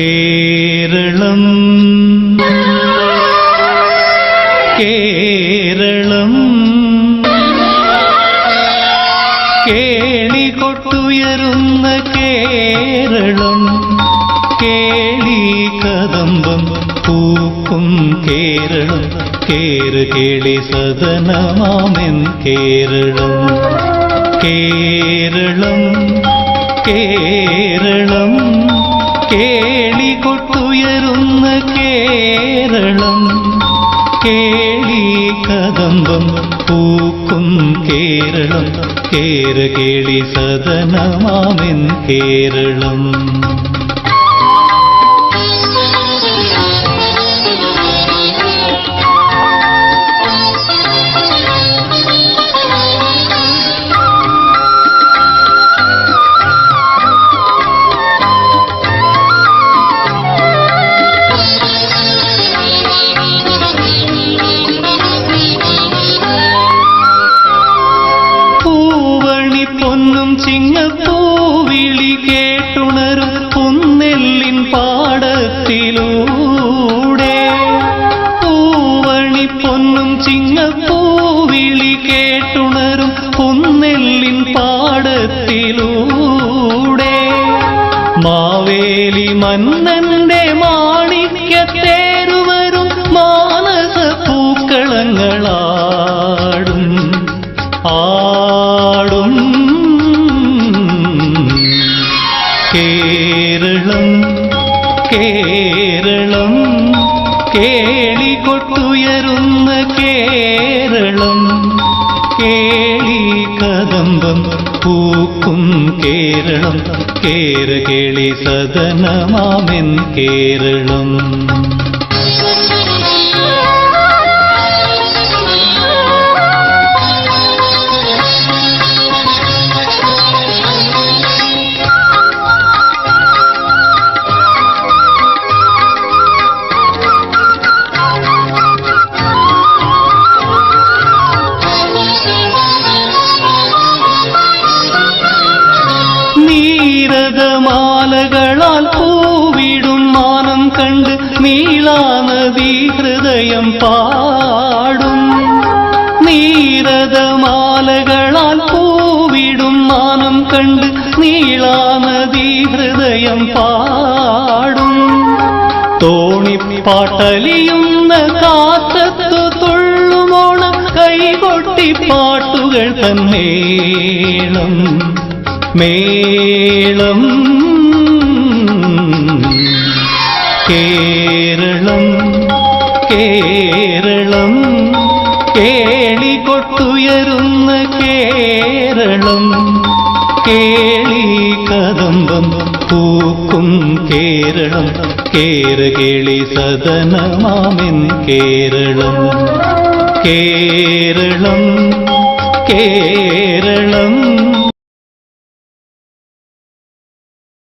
കേരളം. കേരളം. കേളി കൊട്ടുയരുന്ന കേരളം. കേളി കദംബം പൂക്കും കേരളം. കേറ് കേളി സദനമാമെൻ കേരളം. കേരളം. കേരളം. കൊട്ടുയരുന്ന കേരളം കേളി കദംബം പൂക്കും കേരളം കേര കേളി സദനമാമെൻ കേരളം. ചിങ്ങപ്പൂവിളി കേട്ടുണരും പുന്നെല്ലിൻ പാടത്തിലൂടെ. പൂവണി പൊന്നും ചിങ്ങപ്പൂവിളി കേട്ടുണരും പുന്നെല്ലിൻ പാടത്തിലൂടെ. മാവേലി മന്നന്റെ മാണിക്യത്തേരുവരും മാനസ പൂക്കളങ്ങളാടും. ആടും കേരളം കേരളം കേളി കൊട്ടുയരുന്ന കേരളം കേളി കദംബം പൂക്കും കേരളം കേര കേളി സദനമാമെൻ കേരളം. നീരകമാലകളാൽ പൂവിടും മാനം കണ്ട് നീളാനദി ഹൃദയം പാടും നീരകമാലകളാൽ പൂവിടും മാനം കണ്ട് നീളാനദി ഹൃദയം പാടും തോണിപ്പാട്ടലിയുന്ന കാറ്റത്തു തുള്ളുമോണ കൈകൊട്ടി പാട്ടുകൾ തന്നേളം മേളം കേരളം കേരളം കേളി കൊട്ടുയരുന്ന കേരളം കേളി കദംബം പൂക്കും കേരളം കേര കേളി സദനമാമെൻ കേരളം. കേരളം കേരളം